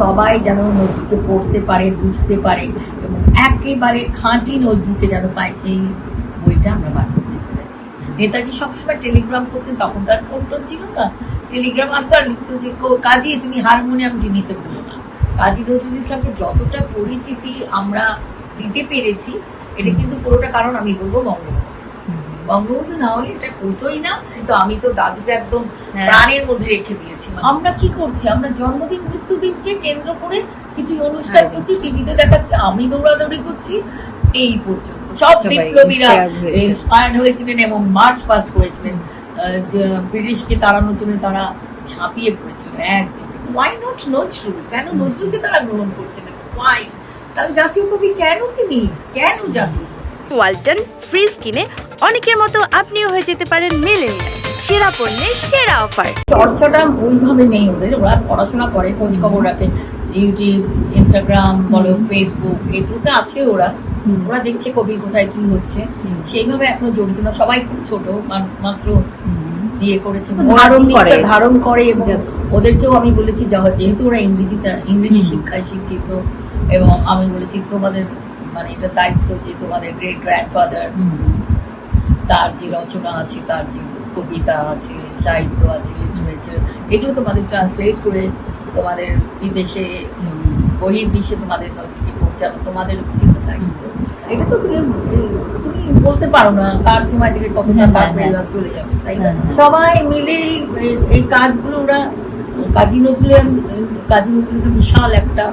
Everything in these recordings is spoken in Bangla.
সবাই যেন নজরুলকে পড়তে পারে, বুঝতে পারে এবং একেবারে খাঁটি নজরুলকে যেন পায় সেই বইটা আমরা বার করতে চলেছি। নেতাজি সবসময় টেলিগ্রাম করতেন তখন তার ফোন টোন ছিল না। টেলিগ্রাম আসার লিখতো যে কাজী, তুমি হারমোনিয়ামটি নিতে ভুলো না। কাজী নজরুল ইসলামকে যতটা পরিচিতি আমরা দিতে পেরেছি, এটা কিন্তু পুরোটা কারণ আমি বলব বঙ্গবন্ধু বঙ্গবন্ধু না হলে এটা হতোই না। তো আমি তো দাদুকে একদম হ্যাঁ। প্রাণের মধ্যে রেখে দিয়েছি। আমরা কি করছি? আমরা জন্মদিন মৃত্যুদিনকে কেন্দ্র করে কিছু অনুষ্ঠান হ্যাঁ। করছি টিভিতে দেখাচ্ছি আমি দৌড়াদৌড়ি করছি এই পর্যন্ত। সব বিপ্লবীরা। ইন্সপায়ার্ড হয়েছিলেন এবং মার্চ পাস্ট করেছিলেন। ব্রিটিশকে তাড়ানোর জন্য তারা ঝাঁপিয়ে পড়েছিলেন একযোগে। Why not Nazrul? কেন নজরুলকে তারা গ্রহণ করছিলেন? ওয়াই তাহলে জাতীয় কবি কেন তিনি? কেন জাতীয় কবি? ওয়ালটন ফ্রিজ কিনে অনেকের মতো আপনিও হয়ে যেতে পারেন মিলেনিয়াল। সেরা পণ্যের সেরা অফার। চর্চাটা ওইভাবে নেই ওদের। ওরা পড়াশোনা করে খোঁজ খবর রাখে। ইউটিউব ইনস্টাগ্রাম বলো ফেসবুক এগুলোতে আছে ওরা। ওরা দেখছে কবি কোথায় কি হচ্ছে। সেইভাবে এখনও জড়িত না। সবাই খুব ছোট মাত্র বিয়ে করেছে। ধারণ করে। ধারণ করে এবং ওদেরকেও আমি বলেছি যেহেতু ওরা ইংরেজিতে ইংরেজি শিক্ষায় শিক্ষিত এবং আমি বলেছি তোমাদের মানে এটা দায়িত্ব যে তোমাদের গ্রেট গ্র্যান্ডফাদার তার যে রচনা আছে তার যে কবিতা আছে সাহিত্য আছে লিটারেচার এগুলো তোমাদের ট্রান্সলেট করে তোমাদের বিদেশে বহির্বিশ্বে তোমাদের পৌঁছানো তোমাদের উচিত দায়িত্ব এটা তো তুমি তুমি বলতে পারো না কার সময় থেকে কতটা হ্যাঁ, কাজ হ্যাঁ, চলে যাবে তাই হ্যাঁ। সবাই মিলে এই- কাজগুলো ওরা কাজী নজরুল কাজী নজরুল বিশাল একটা।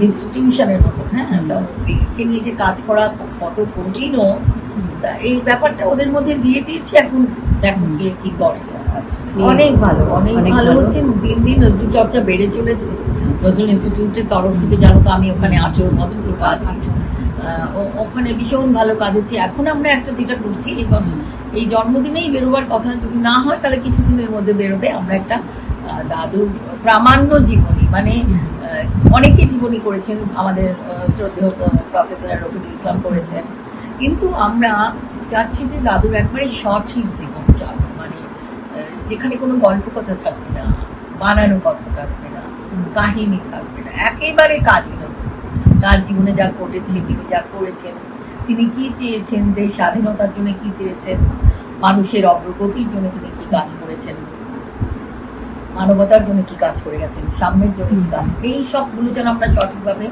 ইনস্টিটিউশনের মতো হ্যাঁ নিয়ে যে কাজ করা কত কঠিনও এই ব্যাপারটা ওদের মধ্যে দিয়ে দিয়েছি এখন দেখো কে কি করে। আচ্ছা। অনেক ভালো অনেক ভালো। হচ্ছে দিন দিন নজরুল চর্চা বেড়ে চলেছে। নজরুল ইনস্টিটিউটের তরফ থেকে জানো তো আমি ওখানে আঠেরো বছর তো আছি আচ্ছা। ওখানে ভীষণ ভালো কাজ হচ্ছে। এখন আমরা একটা যেটা করছি এই বছর এই জন্মদিনেই বেরোবার কথা যদি না হয় তাহলে কিছুদিনের মধ্যে বেরোবে। আমরা একটা দাদুর প্রামাণ্য জীবনী মানে অনেকে জীবনী করেছেন। আমাদের শ্রদ্ধেয় প্রফেসর রফিকুল ইসলাম করেছেন। কিন্তু আমরা চাচ্ছি যে দাদুর একবারে সঠিক জীবন চাপ মানে যেখানে কোনো গল্প কথা থাকবে না, বানানো কথা থাকবে না, কাহিনী থাকবে না, একেবারে কাজী তার জীবনে যা ঘটেছে, তিনি যা করেছেন, তিনি কি চেয়েছেন, দেশ স্বাধীনতার জন্য কি চেয়েছেন, মানুষের অগ্রগতির জন্য তিনি কি কাজ করেছেন, মানবতার জন্য কি কাজ করে গেছেন, সাম্যের জন্য কি কাজ এই সবগুলো যেন আমরা সঠিকভাবে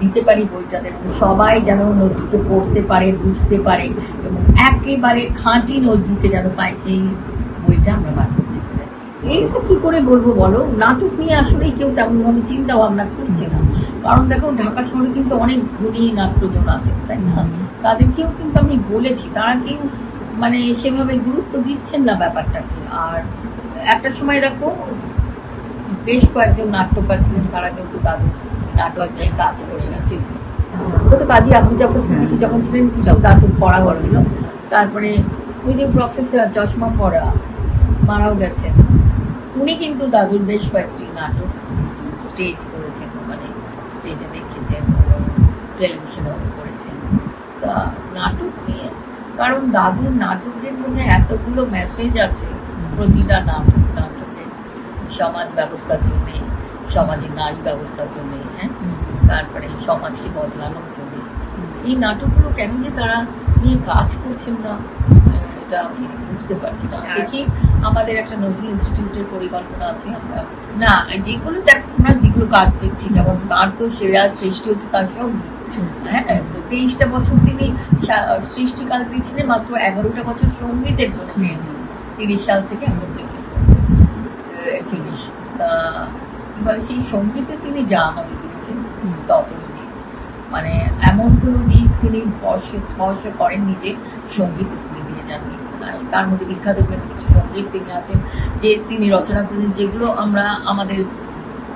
দিতে পারি বইটাতে সবাই যেন নজরুলকে পড়তে পারে, বুঝতে পারে এবং একেবারে খাঁটি নজরুলকে যেন পায় সেই বইটা আমরা বার করতে চলেছি। এইটা কি করে বলব বলো? নাটক নিয়ে আসলে কেউ তেমনভাবে চিন্তা ভাবনা করছে না। কারণ দেখো, ঢাকা শহরে কিন্তু অনেক গুণী নাট্যজন আছে তাই না? তাদেরকেও কিন্তু আমি বলেছি, তারা কেউ মানে সেভাবে গুরুত্ব দিচ্ছেন না ব্যাপারটাকে। আর একটা সময় দেখো, বেশ কয়েকজন নাট্যকার ছিলেন, তারা কিন্তু তাদের কাজ তো কাজী আবু জাফর সিদ্দিকী যখন ছিলেন কিছু নাটক পড়া হয়েছিল তারপরে ওই যে প্রফেসর চশমা পড়া মারাও গেছেন। উনি কিন্তু দাদুর বেশ কয়েকটি নাটক স্টেজ করেছেন মানে স্টেজে দেখেছেন টেলিভিশনেও করেছেন। তা নাটক নিয়ে কারণ দাদুর নাটকের মধ্যে এতগুলো মেসেজ আছে প্রতিটা নাটক নাটকে সমাজ ব্যবস্থার জন্যে। সমাজের নারী ব্যবস্থার জন্যে হ্যাঁ? তারপরে সমাজকে বদলানোর জন্য। এই নাটকগুলো কেন যে তারা নিয়ে কাজ করছেন না এটা আমি বুঝতে পারছি না। দেখি আমাদের একটা নজরুল ইনস্টিটিউটের পরিকল্পনা আছে আচ্ছা। না যেগুলো দেখো আমরা যেগুলো কাজ দেখছি যেমন তার তো সেরা সৃষ্টি হচ্ছে তার সঙ্গে। হ্যাঁ তেইশটা বছর তিনি সৃষ্টিকাল পেয়েছিলেন মাত্র এগারোটা বছর সঙ্গীতের জন্য পেয়েছেন তিরিশ সাল থেকে এখন চল্লিশ একচল্লিশ বলে সেই সঙ্গীতে তিনি যা আমাদের দিয়েছেন ততটুকু মানে এমন কোনো দিক তিনি স্পর্শ স্পর্শ করেননি যে সঙ্গীতে তিনি দিয়ে যাননি। তাই তার মধ্যে বিখ্যাত বিখ্যাত কিছু সংগীত তিনি আছেন যে তিনি রচনা করেছেন যেগুলো আমরা আমাদের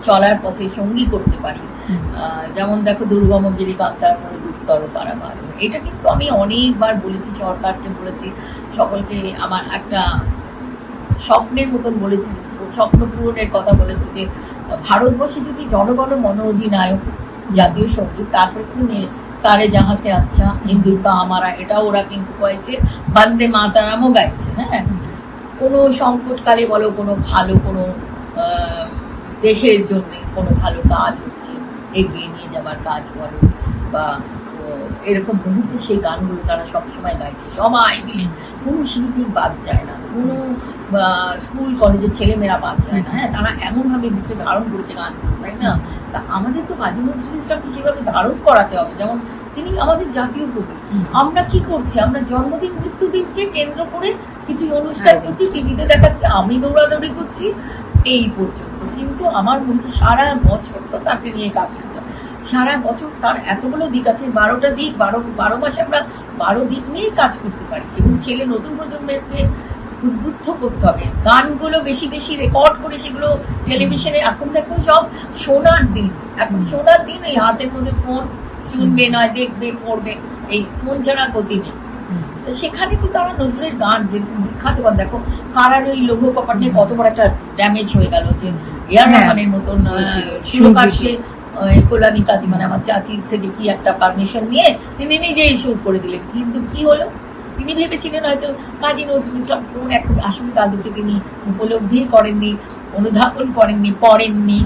চলার পথে সঙ্গী করতে পারি। আহ, যেমন দেখো দুর্গম গিরি কান্তার মনে দুস্তর পারাবার। এটা কিন্তু আমি অনেকবার বলেছি সরকারকে বলেছি সকলকে আমার একটা স্বপ্নের মতন বলেছি স্বপ্ন পূরণের কথা বলেছি যে ভারতবর্ষে যদি জনগণ মন অধিনায়ক, জাতীয় সংগীত, তারপরে কিন্তু সারে জাহাঁ সে আচ্ছা হিন্দুস্তান, আমারা, এটাও ওরা কিন্তু গাইছে বন্দে মাতারামও গাইছে হ্যাঁ? কোনো সংকটকালে বলো, কোনো ভালো, কোনো দেশের জন্য কোনো ভালো কাজ হচ্ছে, এগিয়ে নিয়ে যাবার কাজ বলো, বা এরকম মুহূর্তে সেই গানগুলো তারা সবসময় গাইছে। সবাই মিলে। কোনো শিল্পী বাদ যায় না। কোনো স্কুল কলেজের ছেলেমেয়েরা বাদ যায় না। হ্যাঁ তারা এমনভাবে বুকে ধারণ করেছে গানগুলো তাই না? তা আমাদের তো কাজী নজরুল ইসলামকে সেভাবে ধারণ করাতে হবে। যেমন তিনি আমাদের জাতীয় কবি। আমরা কি করছি? আমরা জন্মদিন মৃত্যুদিনকে কেন্দ্র করে কিছু অনুষ্ঠান করছি টিভিতে দেখাচ্ছি আমি দৌড়াদৌড়ি করছি এই পর্যন্ত। কিন্তু আমার মনে সারা বছর তো তাকে নিয়ে কাজ করতে হবে। সারা বছর তার এতগুলো দিক আছে বারোটা দিক বারো বারো মাসে আমরা বারো দিক নিয়ে কাজ করতে পারি। এবং ছেলে নতুন প্রজন্মকে উদ্বুদ্ধ করতে হবে। গানগুলো বেশি বেশি রেকর্ড করে সেগুলো টেলিভিশনে এখন দেখো সব সোনার দিন। এখন সোনার দিন এই হাতের মধ্যে ফোন শুনবে নয় দেখবে পড়বে এই ফোন ছাড়া গতি নেই। সেখানে তো তারা নজরুলের গান যে বিখ্যাত গান দেখো কারার ওই লৌহ কপাট নিয়ে কত বড় একটা ড্যামেজ হয়ে গেল যে এয়ার হ্যাঁ, রহমানের মতন সুরকার সে। কল্যাণী কাজী মানে আমার চাচির থেকে কি একটা পারমিশন নিয়ে তিনি নিজেই সুর করে দিলেন। কিন্তু কি হলো? তিনি ভেবেছিলেন হয়তো কাজী নজরুল ইসলাম কোন এক আসলে দাদুকে তিনি উপলব্ধি করেননি, অনুধাবন করেননি, পড়েননি।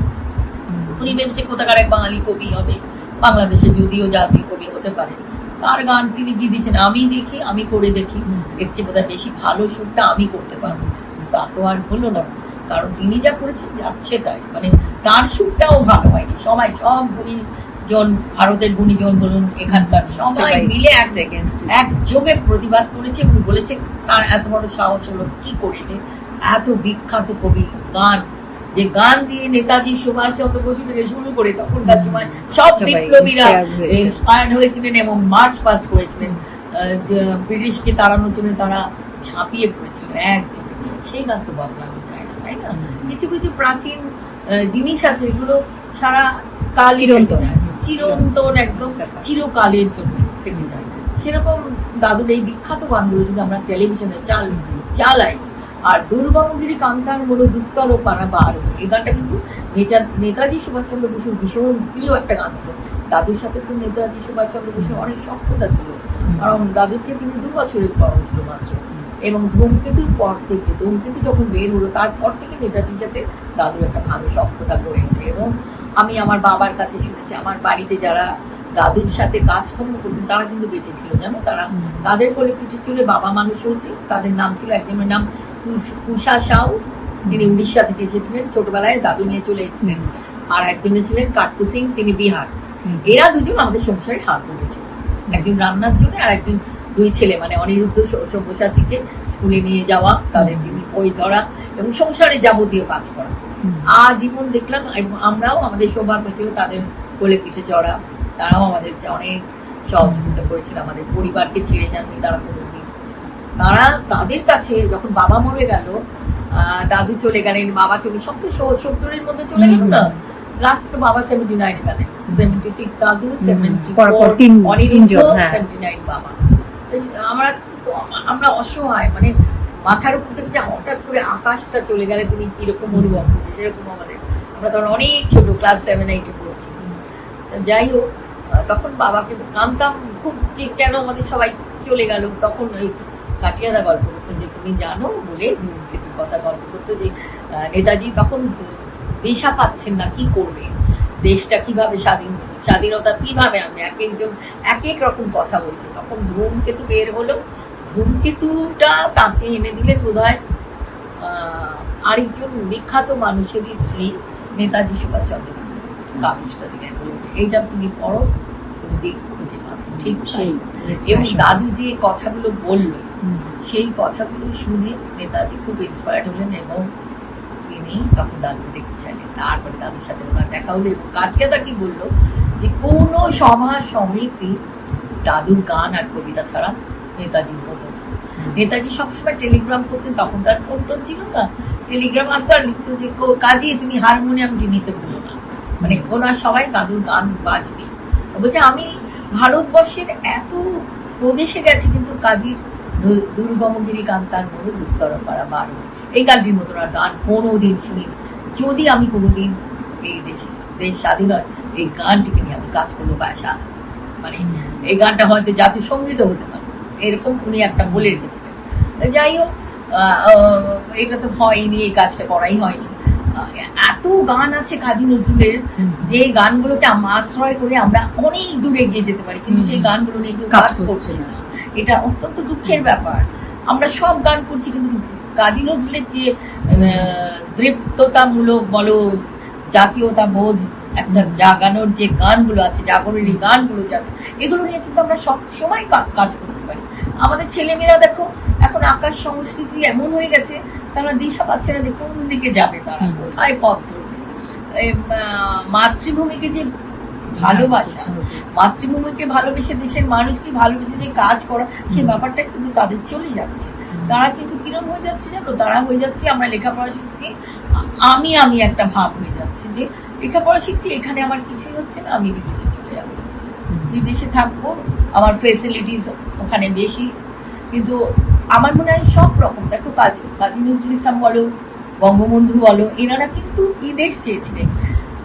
উনি ভেবেছে কোথাকার এক বাঙালি কবি হবে বাংলাদেশে যদিও জাতীয় কবি হতে পারে। তার গান তিনি কি দিয়েছেন? আমি দেখি, আমি করে দেখি। এর চেয়ে বোধহয় বেশি ভালো সুরটা আমি করতে পারব। তা তো আর হলো না। কারণ তিনি যা করেছেন যাচ্ছে তাই। মানে তার সুরটাও ভালো হয়নি। সবাই সব গুণীজন ভারতের গুণীজন বলুন এখানকার সবাই মিলে এক against it. এক যোগে প্রতিবাদ করেছে এবং বলেছে তার এত বড় সাহস হলো কি করেছে? এত বিখ্যাত কবি গান। যে গান দিয়ে নেতাজি সুভাষ চন্দ্র বসু থেকে শুরু করে তখনকার সময় সব বিপ্লবীরা ইন্সপায়ার্ড হয়েছিলেন এবং মার্চ পাস্ট করেছিলেন। আহ, ব্রিটিশকে তাড়ানোর জন্য তারা ছাপিয়ে পড়েছিলেন একযোগে। সেই গান তো বদলানো যায়। তাই না? কিছু কিছু প্রাচীন জিনিস আছে এগুলো সারা কাল চিরন্তন। একদম চিরকালের জন্য থেকে যায়। সেরকম দাদুর এই বিখ্যাত গানগুলো যদি আমরা টেলিভিশনে চাল চালাই আর দুর্গমগিরি কান্তার হলো দুস্তর ও পানা বা বার। এই গানটা কিন্তু নেতাজি সুভাষচন্দ্র বসুর ভীষণ প্রিয় একটা গান ছিল। দাদুর সাথে তো নেতাজি সুভাষচন্দ্র বসুর অনেক সক্ষতা ছিল। কারণ দাদুর চেয়ে তিনি দু বছরের বড় ছিল মাত্র। এবং ধূমকেতুর পর থেকে ধূমকেতু যখন বের হলো তারপর থেকে নেতাজির সাথে দাদুর একটা ভালো সক্ষতা গড়ে ওঠে। এবং আমি আমার বাবার কাছে শুনেছি আমার বাড়িতে যারা দাদুর সাথে কাজকর্ম করতেন তারা কিন্তু বেঁচে ছিল জানো? তারা তাদের কোলে পিছু ছিল বাবা মানুষ হয়েছে তাদের নাম ছিল একজনের নাম কুষা সাউ। তিনি উড়িষ্যা থেকে এসেছিলেন ছোটবেলায় দাদু নিয়ে চলে এসেছিলেন। আর একজনের ছিলেন কাটকু সিং তিনি বিহার। এরা দুজন আমাদের সংসারে হাত ধরেছে। একজন রান্নার জন্য আর একজন দুই ছেলে মানে অনিরুদ্ধ সব্যসাচীকে স্কুলে নিয়ে যাওয়া তাদের যিনি বই ধরা এবং সংসারে যাবতীয় কাজ করা। আজীবন দেখলাম এবং আমরাও আমাদের সৌভাগ্য ছিল তাদের কোলে পিঠে চড়া। তারাও আমাদেরকে অনেক সহযোগিতা করেছিল আমাদের পরিবারকে ছেড়ে যাননি তারা কোনোদিন। তারা তাদের কাছে যখন বাবা মরে গেল আহ, দাদু চলে গেলেন বাবা চলে সব তো সত্তরের মধ্যে চলে গেল না? লাস্ট তো বাবা সেভেন্টি নাইনে গেলেন। সেভেন্টি সিক্স দাদু সেভেন্টি তিন- অনিরুদ্ধ হ্যাঁ। সেভেন্টি নাইন বাবা। তো আমরা আমরা অসহায় মানে মাথার উপর থেকে হঠাৎ করে আকাশটা চলে গেলে তুমি কীরকম অনুভব করবে যেরকম আমাদের। আমরা তখন অনেক ছোট ক্লাস সেভেন এইটে পড়ছি। তো যাই হোক তখন বাবাকে কানতাম খুব যে কেন আমাদের সবাই চলে গেল? তখন ওই কাটিয়ারা গল্প করতো যে, তুমি জানো? বলে ধূমকেতুর কথা গল্প করতো যে নেতাজি তখন দিশা পাচ্ছেন না, কি করবে দেশটা কীভাবে স্বাধীন স্বাধীনতা কীভাবে আনবে? এক একজন এক এক রকম কথা বলছে। তখন ধূমকেতু বের হলো। ধূমকেতুটা তাকে এনে দিলেন বোধ হয় আরেকজন বিখ্যাত মানুষেরই স্ত্রী নেতাজি সুভাষচন্দ্র বসু। কাগজটা দিলেন বলে এইটা তুমি পড়ো তুমি খুঁজে পাবে। ঠিক সেই এবং দাদু যে কথাগুলো বলল সেই কথাগুলো শুনে নেতাজি খুব ইন্সপায়ার্ড হলেন এবং তিনি তখন দাদুকে দেখতে চাইলেন। তারপরে দাদুর সাথে ওনার দেখা হলো এবং কাঠিয়াদা কি বলল যে কোনো সভা সমিতি দাদুর গান আর কবিতা ছাড়া নেতাজির হতো না। নেতাজি সবসময় টেলিগ্রাম করতেন তখন তার ফোন টোন ছিল না। টেলিগ্রাম আসার লিখতো যে "কো- কাজী তুমি হারমোনিয়ামটি নিতে ভুলো না। মানে ওনার সবাই দাদুর গান বাজবে। বলছে আমি ভারতবর্ষের এত প্রদেশে গেছি কিন্তু কাজীর দুর্গমগিরি কান্তার মরু দুস্তর পাড়া বারো এই গানটির মতন আর গান কোনোদিন শুনি যদি আমি কোনোদিন এই দেশে দেশ স্বাধীন হয় এই গানটিকে কাজ করব বাসা। মানে এই গানটা হয়তো জাতীয় সংগীত হতে পারে। এরকম উনি একটা বলে রেখেছিলেন। যাই হোক এটা তো হয়নি এই কাজটা করাই হয়নি। এত গান আছে কাজী নজরুলের যে গানগুলোকে আশ্রয় করে আমরা অনেক দূরে এগিয়ে যেতে পারি কিন্তু। সেই গানগুলো নিয়ে কেউ কাজ করছে। না। এটা অত্যন্ত দুঃখের ব্যাপার। আমরা সব গান করছি কিন্তু কাজী নজরুলের যে দৃপ্ততামূলক বলো জাতীয়তা বোধ একটা জাগানোর যে গানগুলো আছে জাগরণের গানগুলো যে আছে এগুলো নিয়ে কিন্তু আমরা সব সময় কাজ করতে পারি। আমাদের ছেলেমেয়েরা দেখো এখন আকাশ সংস্কৃতি এমন হয়ে গেছে তারা দিশা পাচ্ছে না যে কোন দিকে যাবে তারা কোথায় পথ ধরবে। মাতৃভূমিকে যে ভালোবাসা মাতৃভূমিকে ভালোবেসে দেশের মানুষকে ভালোবেসে যে কাজ করা সেই হুম। ব্যাপারটা কিন্তু তাদের চলে যাচ্ছে। তারা কিন্তু কিরম হয়ে যাচ্ছে জানো? তারা হয়ে যাচ্ছে আমরা লেখাপড়া শিখছি আমি আমি একটা ভাব হয়ে যাচ্ছে যে লেখাপড়া শিখছি এখানে আমার কিছুই হচ্ছে না আমি বিদেশে চলে যাব। বিদেশে থাকব আমার ফেসিলিটিস ওখানে বেশি। কিন্তু আমার মনে হয় সব রকম দেখো কাজী কাজী নজরুল ইসলাম বলো বঙ্গবন্ধু বলো এনারা কিন্তু কি দেশ চেয়েছিলেন।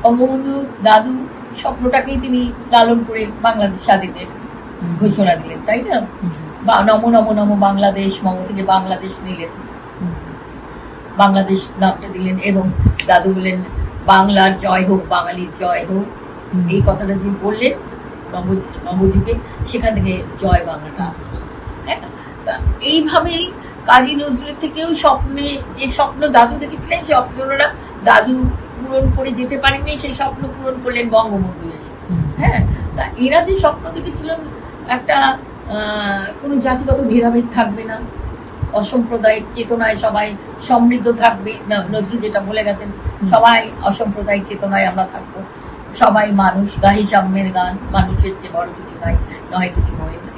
বঙ্গবন্ধু দাদু স্বপ্নটাকেই তিনি লালন করে বাংলাদেশ স্বাধীনের ঘোষণা দিলেন তাই না? বা নম নম নম বাংলাদেশ মম থেকে বাংলাদেশ নিলেন। বাংলাদেশ নামটা দিলেন এবং দাদু বললেন বাংলার জয় হোক বাঙালির জয় হোক এই কথাটা যে বললেন নব- নবযুগে সেখান থেকে জয় বাংলাটা আসবে হ্যাঁ? তা এইভাবেই কাজী নজরুলের থেকেও স্বপ্নে যে স্বপ্ন দাদু দেখেছিলেন সেই স্বপ্নরা দাদু পূরণ করে যেতে পারেননি সেই স্বপ্ন পূরণ করলেন বঙ্গবন্ধু এসে। হ্যাঁ? তা এরা যে স্বপ্ন দেখেছিলেন একটা কোনো জাতিগত ভেদাভেদ থাকবে না। অসাম্প্রদায়িক চেতনায় সবাই সমৃদ্ধ থাকবে। নজরুল যেটা বলে গেছেন সবাই অসাম্প্রদায়িক চেতনায় আমরা থাকব। সবাই মানুষ গাহি সাম্যের গান মানুষের চেয়ে বড় কিছু নাই নয় কিছু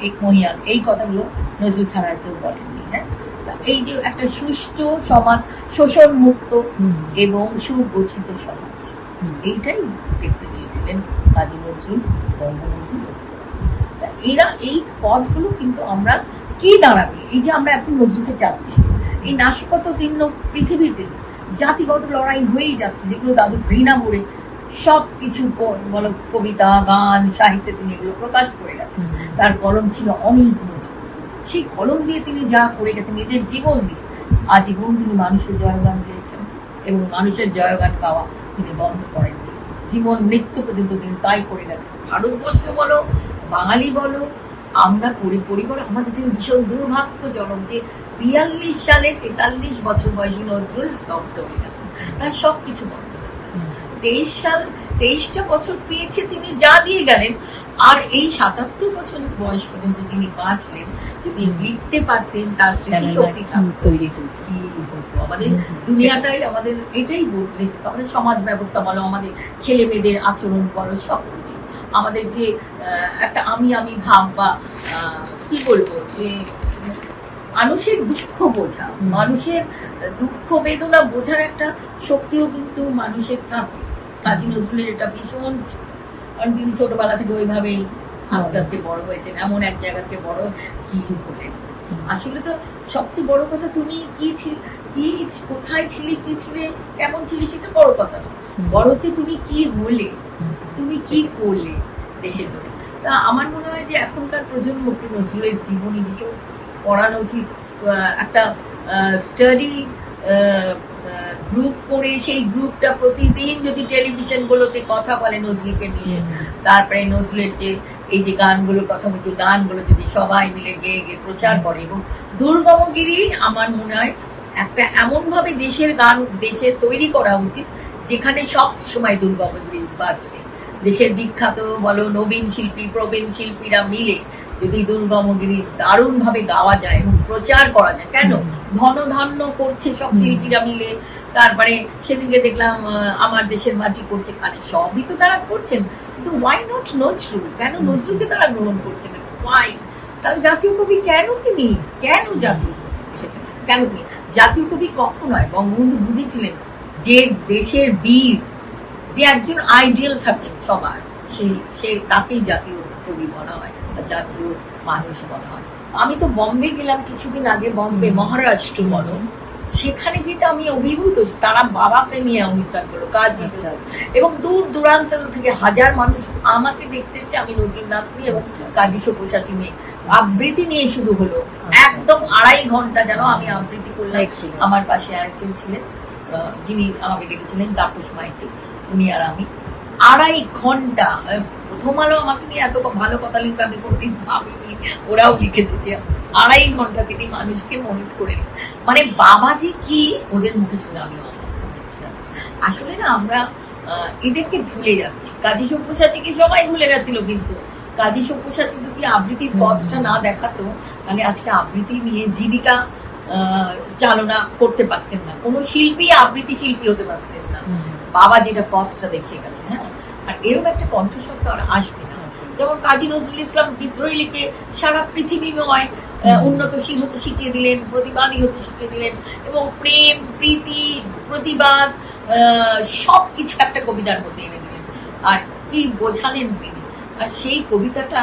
এক মহিয়ান। এই কথাগুলো নজরুল ছাড়া আর কেউ বলেননি হ্যাঁ? এই যে একটা সুষ্ঠু সমাজ শোষণ মুক্ত এবং সুগঠিত সমাজ এইটাই দেখতে চেয়েছিলেন কাজী নজরুল বঙ্গবন্ধু এরা এই পথগুলো কিন্তু আমরা কি দাঁড়াবে? এই যে আমরা এখন নজরুলকে চাচ্ছি এই নাশকত দিন পৃথিবীতে জাতিগত লড়াই হয়েই যাচ্ছে যেগুলো দাদু ঘৃণা করে সব কিছু বলো কবিতা গান সাহিত্যে তিনি এগুলো প্রকাশ করে গেছেন। তার কলম ছিল অনেক মজবুত। সেই কলম দিয়ে তিনি যা করে গেছেন নিজের জীবন দিয়ে আজীবন তিনি মানুষের জয়গান গেয়েছেন এবং মানুষের জয়গান গাওয়া তিনি বন্ধ করেননি। জীবন মৃত্যু পর্যন্ত তিনি তাই করে গেছেন। ভারতবর্ষ বলো বাঙালি বলো আমরা পরি- পরিবার আমাদের জন্য ভীষণ দুর্ভাগ্যজনক যে বিয়াল্লিশ সালে তেতাল্লিশ বছর বয়সী নজরুল শব্দ হয়ে গেলেন তার সব কিছু বন্ধ তেইশ সাল তেইশটা বছর পেয়েছে তিনি যা দিয়ে গেলেন আর এই সাতাত্তর বছর বয়স পর্যন্ত তিনি বাঁচলেন যদি লিখতে পারতেন তার স্মৃতিশক্তি তৈরি কি হতো? আমাদের দুনিয়াটাই আমাদের এটাই বদলে যেত আমাদের সমাজ ব্যবস্থা বলো আমাদের ছেলে মেয়েদের আচরণ বলো সব কিছু আমাদের যে একটা আমি আমি ভাব বা কি বলব যে মানুষের দুঃখ বোঝা মানুষের দুঃখ বেদনা বোঝার একটা শক্তিও কিন্তু মানুষের থাকে। কাজী নজরুলের এটা ভীষণ। কারণ তিনি ছোটবেলা থেকে ওইভাবেই আস্তে আস্তে বড় হয়েছেন এমন এক জায়গা থেকে বড় কি হলেন? আসলে তো সবচেয়ে বড় কথা তুমি কি ছিল কি কোথায় ছিলে কি ছিলে কেমন ছিলে সেটা বড় কথা না। বড় হচ্ছে তুমি কি হলে? তুমি কি করলে দেশের জন্য? তা আমার মনে হয় যে এখনকার প্রজন্মকে নজরুলের জীবনী ভীষণ পড়ানো উচিত একটা স্টাডি গ্রুপ করে সেই গ্রুপটা প্রতিদিন যদি টেলিভিশনগুলোতে কথা বলে নজরুলকে নিয়ে তারপরে নজরুলের যে এই যে গানগুলোর কথা বলছি গানগুলো যদি সবাই মিলে গেয়ে গেয়ে প্রচার করে এবং দুর্গমগিরি আমার মনে হয় একটা এমন ভাবে দেশের গান দেশে তৈরি করা উচিত যেখানে সব সময় দুর্গমগিরি বাজবে দেশের বিখ্যাত বলো নবীন শিল্পী প্রবীণ শিল্পীরা মিলে যদি দুর্গমগিরি দারুণ ভাবে গাওয়া যায় এবং প্রচার করা যায় কেন? ধনধান্য করছে সব শিল্পীরা মিলে। তারপরে সেদিনকে দেখলাম আমার দেশের মাটি করছে কানে। সবই তো তারা করছেন কিন্তু ওয়াই নট নজরুল? কেন। নজরুলকে তারা গ্রহণ করছেন ওয়াই তাহলে জাতীয় কবি কেন তিনি? কেন জাতীয় কবি? সেটা কেন তিনি? জাতীয় কবি কখন হয় বঙ্গবন্ধু বুঝেছিলেন যে দেশের বীর যে একজন আইডিয়াল থাকেন সবার সেই সে তাকেই জাতীয় কবি বলা হয় বা জাতীয় মানুষ বলা হয়। আমি তো বম্বে গেলাম কিছুদিন আগে বম্বে মহারাষ্ট্র বলো। সেখানে গিয়ে তো আমি অভিভূত তারা বাবাকে নিয়ে অনুষ্ঠান করল কাজ। আচ্ছা আচ্ছা। এবং দূর দূরান্ত থেকে হাজার মানুষ আমাকে দেখতে এসেছে আমি নজরুল নাথনি এবং কাজী সব্যসাচী মেয়ে। আবৃত্তি নিয়ে শুরু হলো। একদম আড়াই ঘণ্টা যেন আমি আবৃত্তি করলাম. আমার পাশে আরেকজন ছিলেন আহ, যিনি আমাকে ডেকেছিলেন তাপস মাইতি। উনি আর আমি। আড়াই ঘণ্টা প্রথম আলো আমাকে নিয়ে এত ভালো কথা লিখবে আমি কোনোদিন ভাবিনি, ওরাও লিখেছে যে আড়াই ঘণ্টা তিনি মানুষকে মোহিত করে মানে বাবাজি কি? ওদের মুখে শুনে আমি আসলে না, আমরা এদেরকে ভুলে যাচ্ছি। কাজী সব্যসাচীকে সবাই ভুলে গেছিল কিন্তু। কাজী সব্যসাচী যদি আবৃত্তির পথটা না দেখাতো, তাহলে আজকে আবৃত্তি নিয়ে জীবিকা চালনা করতে পারতেন না। কোনো শিল্পী আবৃত্তি শিল্পী হতে পারতেন না। বাবা যেটা পথটা দেখিয়ে গেছে হ্যাঁ? আর এরকম একটা কণ্ঠস্বর তো আর আসবে না। যেমন কাজী নজরুল ইসলাম বিদ্রোহী লিখে সারা পৃথিবীময় উন্নতশীল হতে শিখিয়ে দিলেন প্রতিবাদী হতে শিখিয়ে দিলেন এবং প্রেম প্রীতি প্রতিবাদ সব কিছু একটা কবিতার মধ্যে এনে দিলেন। আর কি বোঝালেন তিনি। আর সেই কবিতাটা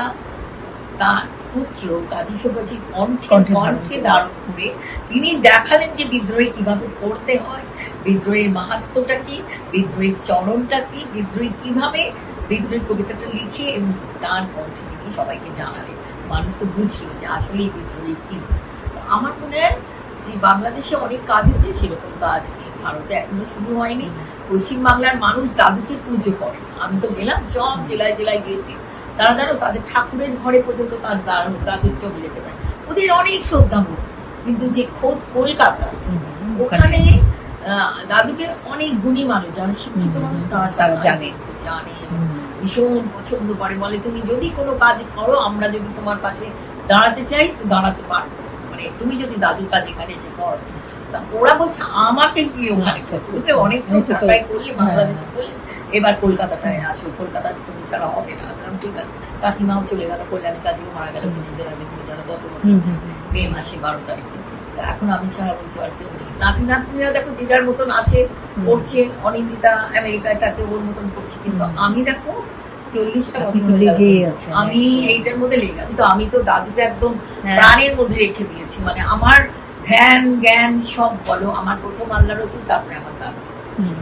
তার পুত্র কাজী সুবাসী কণ্ঠে কণ্ঠে ধারণ করে। তিনি দেখালেন যে বিদ্রোহী কীভাবে পড়তে হয় বিদ্রোহের মাহাত্মটা কি বিদ্রোহের চরণটা কি বিদ্রোহী কীভাবে বিদ্রোহী কবিতাটা লিখে এবং তার কণ্ঠে তিনি সবাইকে জানালেন। মানুষ তো বুঝলো যে আসলেই বিদ্রোহী কি। আমার মনে হয় যে বাংলাদেশে অনেক কাজ হচ্ছে সেরকম কাজ নেই। ভারতে এখনও শুরু হয়নি। পশ্চিমবাংলার মানুষ দাদুকে পুজো করে। আমি তো গেলাম সব জেলায় জেলায় গিয়েছি। তারা জানো তাদের ঠাকুরের ঘরে পর্যন্ত তার দাদু- দাদুর ছবি রেখে দেয় ওদের অনেক শ্রদ্ধা মূল্য। কিন্তু যে খোদ কলকাতা ওখানে দাদুকে অনেক গুণী মানুষ যারা শিক্ষিত মানুষ তারা জানে। জানে ভীষণ পছন্দ করে। বলে তুমি যদি কোনো কাজ করো আমরা যদি তোমার পাশে দাঁড়াতে চাই তো দাঁড়াতে পারব। মানে তুমি যদি দাদুর কাজ এখানে এসে করো। তা ওরা বলছে আমাকে কি ওখানে আচ্ছা, অনেক করলে। বাংলাদেশে করলে এবার কলকাতাটায় আসো কলকাতা তুমি ছাড়া হবে না। বললাম, ঠিক আছে। কাকিমাও চলে গেল কল্যাণী কাজীও মারা গেল কিছুদিন আগে তুমি জানো গত বছর। মে মাসে বারো তারিখে। এখন আমি ছাড়া বলছি আর কেউ নেই। নাতি নাতনিরা দেখো যে যার মতন আছে পড়ছে অনিন্দিতা আমেরিকায় থাকে ওর মতন করছে কিন্তু আমি দেখো চল্লিশটা বছর আমি। এইটার মধ্যে লেগে আছি। তো আমি তো দাদুকে একদম হ্যাঁ। প্রাণের মধ্যে রেখে দিয়েছি। মানে আমার ধ্যান জ্ঞান সব বলো। আমার প্রথম আল্লাহ রসুল তারপরে আমার দাদু।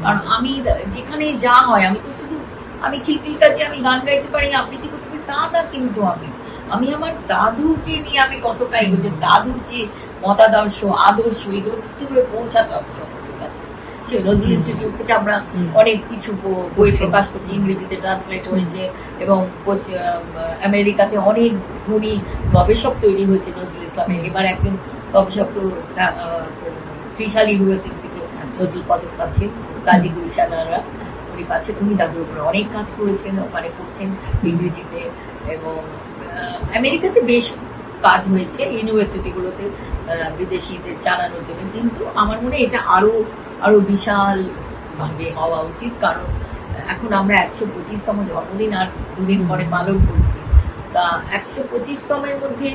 কারণ আমি যেখানে যা হয় আমি তো শুধু আমি খিলখিল কাজে আমি গান গাইতে পারি আবৃত্তি করতে পারি তা না কিন্তু আমি। আমি আমার দাদুকে নিয়ে আমি কতটা এগোছি দাদুর যে মতাদর্শ আদর্শ এগুলো কি করে পৌঁছাতে হবে সকলের কাছে? সে নজরুল ইনস্টিটিউট থেকে আমরা অনেক কিছু বই- বই প্রকাশ করছি ইংরেজিতে ট্রান্সলেট হয়েছে এবং আমেরিকাতে অনেক গুণী গবেষক তৈরি হয়েছে নজরুল ইসলামের এবার একজন গবেষক তো ত্রিশাল ইউনিভার্সিটি থেকে নজরুল পদক পাচ্ছেন গাজী গুলশানারা উনি পাচ্ছেন উনি দাদুর উপরে অনেক কাজ করেছেন ওখানে করছেন ইংরেজিতে এবং আমেরিকাতে বেশ কাজ হয়েছে ইউনিভার্সিটিগুলোতে বিদেশিদের জানানোর জন্য। কিন্তু আমার মনে এটা আরও আরও বিশাল ভাবে হওয়া উচিত কারণ এখন আমরা একশো পঁচিশতম জন্মদিন আর দুদিন পরে পালন করছি। তা একশো পঁচিশতমের মধ্যে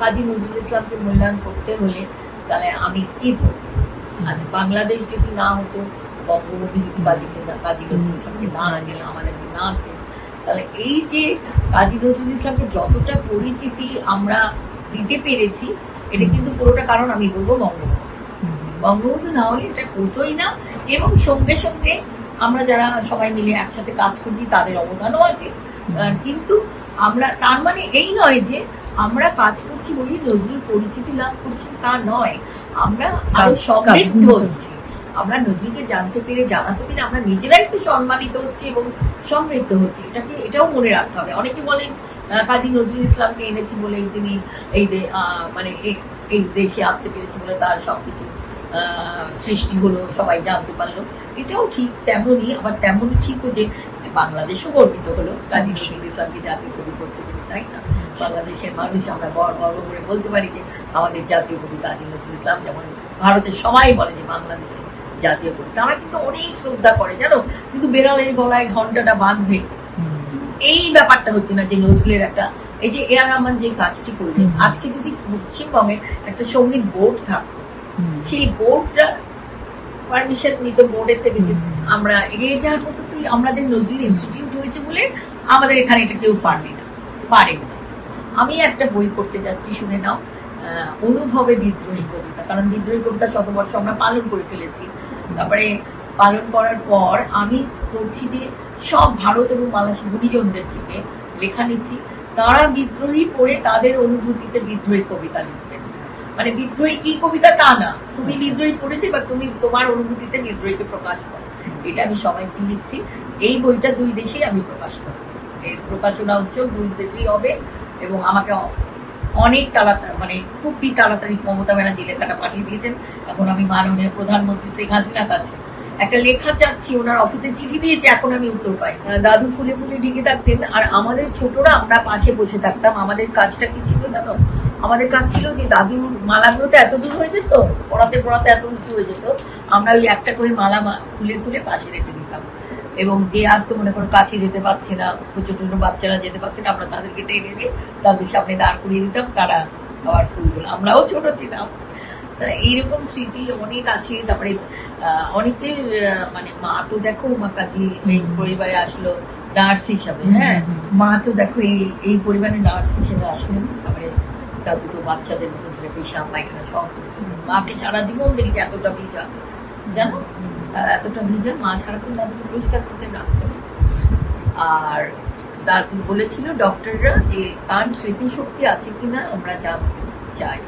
কাজী নজরুল ইসলামকে মূল্যায়ন করতে হলে তাহলে আমি কি বলব? আজ বাংলাদেশ যদি না হতো বঙ্গবন্ধু যদি কাজীকে কাজী নজরুল ইসলামকে না আমাদেরকে না আনতেন তাহলে এই যে কাজী নজরুল ইসলামকে যতটা পরিচিতি আমরা দিতে পেরেছি এটা কিন্তু পুরোটা কারণ আমি বলব বঙ্গবন্ধু। বঙ্গবন্ধু না হলে এটা হতোই না এবং সঙ্গে সঙ্গে আমরা যারা সবাই মিলে একসাথে কাজ করছি তাদের অবদানও আছে। কিন্তু আমরা তার মানে এই নয় যে আমরা কাজ করছি বলি নজরুল পরিচিতি লাভ করছি তা নয়। আমরা আরও সমৃদ্ধ হচ্ছি। আমরা নজরুলকে জানতে পেরে, জানাতে পেরে আমরা নিজেরাই তো সম্মানিত হচ্ছি এবং সমৃদ্ধ হচ্ছি। এটাকে, এটাও মনে রাখতে হবে। অনেকে বলেন কাজী নজরুল ইসলামকে এনেছি বলে তিনি এই মানে এই- দেশে আসতে পেরেছি বলে তার সবকিছু সৃষ্টি হলো, সবাই জানতে পারল। এটাও ঠিক তেমনই, আবার তেমনই ঠিকও যে বাংলাদেশও গর্বিত হলো। কাজী নজরুল ইসলামকে জাতীয় কবি করতে পেরে, তাই না? বাংলাদেশের মানুষ আমরা বড় গর্ব করে বলতে পারি যে আমাদের জাতীয় কবি কাজী নজরুল ইসলাম যেমন ভারতের সবাই বলে যে বাংলাদেশের জাতীয় কবি। তারা কিন্তু অনেক শ্রদ্ধা করে জানো? কিন্তু বেড়ালের গলায় ঘন্টাটা বাঁধবে। এই ব্যাপারটা হচ্ছে না যে নজরুলের একটা এই যে এ আর রহমান যে কাজটি করলেন আজকে যদি পশ্চিমবঙ্গে একটা সংগীত বোর্ড থাকতো সেই বোর্ডটা পারমিশন নিত বোর্ডের থেকে যে আমরা এগিয়ে যাওয়ার মতো তুই আমাদের নজরুল ইনস্টিটিউট হয়েছে বলে আমাদের এখানে এটা কেউ পারবে না পারে না। আমি একটা বই করতে যাচ্ছি শুনে নাও অনুভবে বিদ্রোহী কবিতা কারণ বিদ্রোহী কবিতা শতবর্ষ আমরা পালন করে ফেলেছি। তারপরে পালন করার পর আমি করছি যে সব ভারত এবং বাংলাদেশ গুণীজনদের থেকে লেখা নিচ্ছি। তারা বিদ্রোহী পড়ে তাদের অনুভূতিতে বিদ্রোহী কবিতা লিখবেন। মানে বিদ্রোহী কি কবিতা তা না। তুমি বিদ্রোহী পড়েছি বা তুমি তোমার অনুভূতিতে বিদ্রোহীকে প্রকাশ করো। এটা আমি সবাইকে লিখছি। এই বইটা দুই দেশেই আমি প্রকাশ করব প্রকাশনা উৎসব দুই দেশেই হবে এবং আমাকে অনেক তাড়াতাড়ি মানে খুবই তাড়াতাড়ি মমতা ব্যানার্জি লেখাটা পাঠিয়ে দিয়েছেন। এখন আমি মাননীয় প্রধানমন্ত্রী শেখ হাসিনার কাছে একটা লেখা চাচ্ছি, ওনার অফিসে চিঠি দিয়েছে এখন আমি উত্তর পাই। দাদু ফুলে ফুলে ঢেকে থাকতেন, আর আমাদের ছোটরা আমরা পাশে বসে থাকতাম। আমাদের কাজটা কি ছিল জানো? আমাদের কাজ ছিল যে দাদুর মালাগুলোতে এত দূর হয়ে যেত, পড়াতে পড়াতে এত উঁচু হয়ে যেত, আমরা ওই একটা করে মালা খুলে খুলে পাশে রেখে দিতাম। এবং যে আসতো মনে করো কাছে যেতে পারছে না ছোট ছোট বাচ্চারা যেতে পারছে না আমরা তাদেরকে টেনে দিয়ে দাদুর সামনে দাঁড় করিয়ে দিতাম তারা আবার ফুলগুলো। আমরাও ছোট ছিলাম। এইরকম স্মৃতি অনেক আছে। তারপরে আহ, মানে মা তো দেখো মা কাজী এই পরিবারে আসলো নার্স হিসাবে হ্যাঁ? মা তো দেখো এই এই পরিবারে নার্স হিসেবে আসলেন। তারপরে দাদু তো বাচ্চাদের মতো ছেলে পেশাব পায়খানা সব মাকে সারা জীবন দেখেছি এতটা ভিজা জানো? এতটা ভিজা, মা সারাক্ষণ দাদুকে পরিষ্কার করতে রাখতেন আর দাদু বলেছিল ডক্টররা যে তার স্মৃতিশক্তি আছে কিনা আমরা জানতে চাই।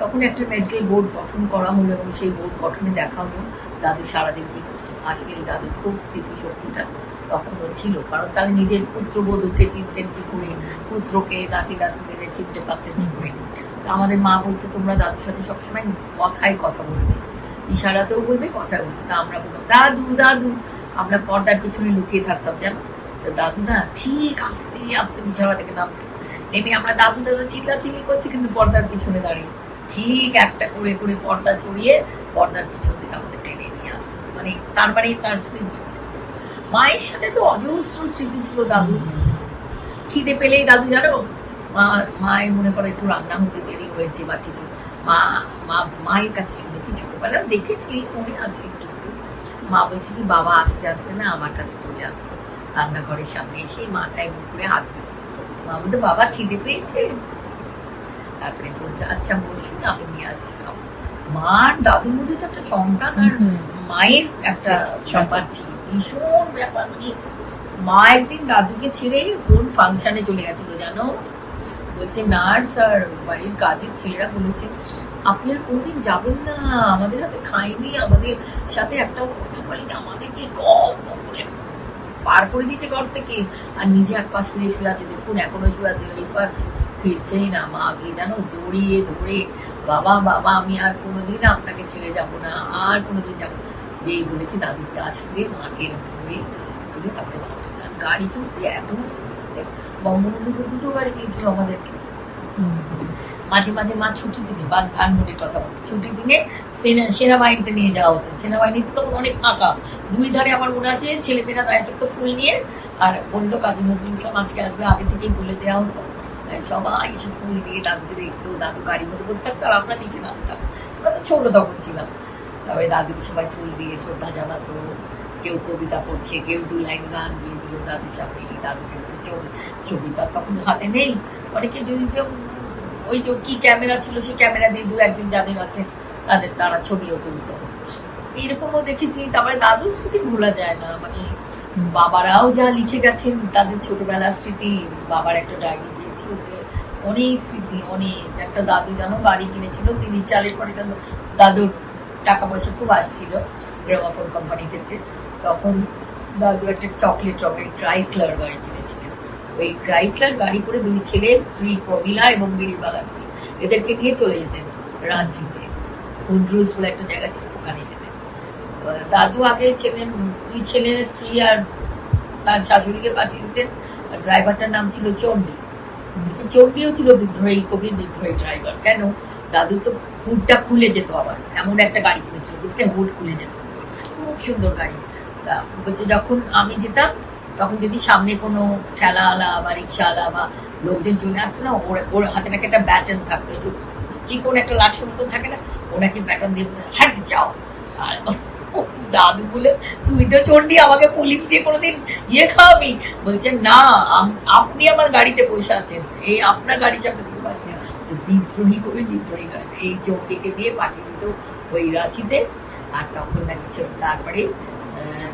তখন একটা মেডিকেল বোর্ড গঠন করা হলো এবং সেই বোর্ড গঠনে দেখা হলো দাদু সারাদিন কি করছে। আসলে দাদুর খুব স্মৃতিশক্তিটা তখনও ছিল, কারণ তারা নিজের পুত্রবধূকে চিনতেন কি করে, পুত্রকে নাতি নাতনিদের চিনতে পারতেন কি করে। আমাদের মা বলতো, তোমরা দাদুর সাথে সবসময় কথায় কথা বলবে। ইশারাতেও বলবে কথায় বলবে। তা আমরা বলতাম দাদু দাদু। আমরা পর্দার পিছনে লুকিয়ে থাকতাম তো দাদু না ঠিক আস্তে আস্তে বিছানা থেকে নামতো। নেমে আমরা দাদু দাদু চিল্লা চিল্লি করছি, কিন্তু পর্দার পিছনে দাঁড়িয়ে। ঠিক একটা করে করে পর্দা সরিয়ে পর্দার পিছন থেকে আমাদের টেনে নিয়ে আসতো। মানে তার মানে তার স্মৃতি। মায়ের সাথে তো অজস্র স্মৃতি ছিল দাদু। খিদে পেলেই দাদু, জানো? মা, মায়ের মনে করো একটু রান্না হতে দেরি হয়েছে বা কিছু। মা মা মায়ের কাছে শুনেছি দেখেছি মনে আছে। মা বলছে কি বাবা আস্তে আস্তে না আমার কাছে চলে আসতো। রান্নাঘরের সামনে এসে মাথায় মুখ করে হাত দিত মা বলতো বাবা খিদে পেয়েছে? তারপরে বলছে আচ্ছা বসুন আমি নিয়ে আসছি খাব মার দাদুর মধ্যে তো একটা সন্তান আর মায়ের একটা ব্যাপার ছিল ভীষণ ব্যাপার। মা একদিন দাদুকে ছেড়ে কোন ফাংশনে চলে গেছিল জানো? বলছে, নার্স আর বাড়ির কাজের ছেলেরা বলেছে, আপনি আর কোনদিন যাবেন না, আমাদের হাতে খাইনি আমাদের সাথে একটাও কথা বলেনি, আমাদেরকে পার করে দিয়েছে ঘর থেকে আর নিজে এক পাশ ফিরে শুয়ে আছে, দেখুন, এখনও শুয়ে আছে ফার্স্ট ফিরছেই না, মা আগে জানো, দৌড়িয়ে দৌড়ে, বাবা বাবা, আমি আর কোনোদিন আপনাকে ছেড়ে যাব না, আর কোনোদিন যাব। যেই বলেছি দাদুকে আসবে মাকে তারপরে গাড়ি চলতে এত বঙ্গবন্ধু তো দুটো গাড়ি দিয়েছিল আমাদেরকে। মাঝে মাঝে মা ছুটি দিনে বা ধানমন্ডির কথা বলছি ছুটির দিনে সেনা- সেনাবাহিনীতে নিয়ে যাওয়া হতো। সেনাবাহিনীতে তখন অনেক ফাঁকা। দুই ধারে আমার মনে আছে ছেলেমেয়েরা দায়িত্ব তো ফুল নিয়ে আর বলল কাজী নজরুল ইসলাম আজকে আসবে আগে থেকেই বলে দেওয়া হতো। সবাই এসে ফুল দিয়ে দাদুকে দেখতো দাদু গাড়ির মধ্যে বসে থাকতো আর আমরা নিচে নামতাম। আমরা তো ছোট তখন ছিলাম। তারপরে দাদুকে সবাই ফুল দিয়ে শ্রদ্ধা জানাতো। কেউ কবিতা পড়ছে কেউ দু লাইন গান দিয়ে দিল দাদুর সামনে দাদুকে বলতো, ছবি তো তখন হাতে নেই। অনেকে যদি ওই যে কি ক্যামেরা ছিল সেই ক্যামেরা দিয়ে দু একদিন যাদের আছে তাদের তারা ছবিও তুলতো। এইরকমও দেখেছি তারপরে দাদুর স্মৃতি ভোলা যায় না। মানে বাবারাও যা লিখে গেছেন তাদের ছোটবেলার স্মৃতি বাবার একটা ডায়েরি দিয়েছিল ওতে অনেক স্মৃতি অনেক। একটা দাদু যেন বাড়ি কিনেছিল তিনি চালের পরে দাদুর টাকা পয়সা খুব আসছিল গ্রামাফোন কোম্পানি থেকে। তখন দাদু একটা চকলেট রঙের ক্রাইসলার গাড়ি কিনেছিলেন। ওই ক্রাইসলার গাড়ি করে দুই ছেলে, স্ত্রী প্রমিলা এবং গিরিবালা দেবী এদেরকে নিয়ে চলে যেতেন রাঁচিতে। হুন্ড্রুজ বলে একটা জায়গা ছিল, ওখানে যেতেন দাদু আগে ছেলে দুই ছেলে, স্ত্রী আর তার শাশুড়িকে পাঠিয়ে দিতেন। আর ড্রাইভারটার নাম ছিল চণ্ডী। বলছে চণ্ডীও ছিল বিদ্রোহী, কবির বিদ্রোহী ড্রাইভার। কেন? দাদু তো হুডটা খুলে যেত আবার। এমন একটা গাড়ি কিনেছিল, বুঝলে? হুড খুলে যেত। খুব সুন্দর গাড়ি। তা যখন আমি যেতাম, তখন যদি সামনে কোনো ঠেলাওয়ালা বা রিক্সাওয়ালা বা লোকজন চলে আসতো না, ওর ওর হাতে নাকি একটা ব্যাটন থাকতো। যে চিকন একটা লাঠির মতন থাকে না, ওনাকে ব্যাটন দিয়ে হ্যাট যাও। আর দাদু বলে, তুই তো চন্ডি আমাকে পুলিশ দিয়ে কোনোদিন ইয়ে খাওয়াবি? বলছে, না আপনি আমার গাড়িতে বসে আছেন। এই আপনার গাড়ি চাপে থেকে পাচ্ছি না। বিদ্রোহী কবি বিদ্রোহী এই চন্ডিকে দিয়ে পাঠিয়ে দিত ওই রাঁচিতে। আর তখন নাকি তারপরে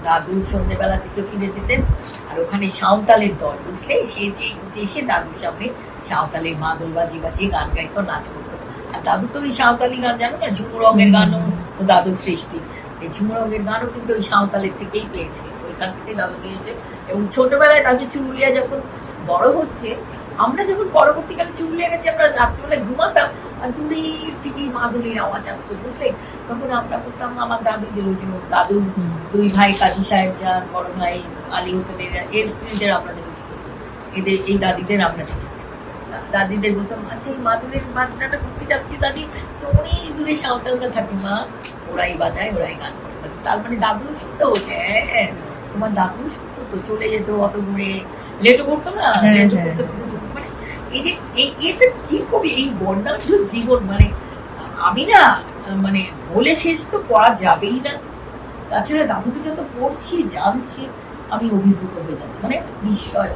দাদু সন্ধ্যেবেলার দিকে ফিরে যেতেন, আর ওখানে সাঁওতালের দল, বুঝলে? সে যে এসে দাদুর সামনে সাঁওতালের মাদল বাজি বাজিয়ে গান গাইতো, নাচ করতো। আর দাদু তো ওই সাঁওতালি গান জানো না, ঝুমুরঙের গানও তো দাদুর সৃষ্টি। এই ঝুমুরঙের গানও কিন্তু ওই সাঁওতালের থেকেই পেয়েছে। ওইখান থেকেই দাদু পেয়েছে এবং ছোটবেলায় দাদু চুরুলিয়া যখন বড় হচ্ছে, আমরা যখন পরবর্তীকালে চুরুলিয়া গেছি, আমরা রাত্রিবেলায় ঘুমাতাম আর দূরের থেকেই মাদুরির আওয়াজ আসতো তখন আমরা করতাম আমার দাদুদের ওই যে দাদুর দুই ভাই কাজী সাহেব যান বড় ভাই আলী হোসেনের এর আমরা দেখেছি। এদের এই দাদিদের আমরা দেখেছি। দাদিদের বলতাম আচ্ছা এই মাদুরের বাজনাটা করতে যাচ্ছি দাদি? তো অনেক দূরে সাঁওতালরা থাকে মা। ওরাই বাজায় ওরাই গান করে। তার মানে দাদু শুনতে হচ্ছে হ্যাঁ তোমার দাদু শুনতো তো চলে যেত অত ঘুরে লেটো করতো না হ্যাঁ, লেটো হ্যাঁ, করতে। মানে এই যে, এই এটা কি কবি, এই বর্ণাঢ্য জীবন মানে আমি না মানে বলে শেষ তো করা যাবেই না। তাছাড়া দাদুকে যত পড়ছি, জানছি, আমি অভিভূত হয়ে যাচ্ছি। মানে একটা বিস্ময়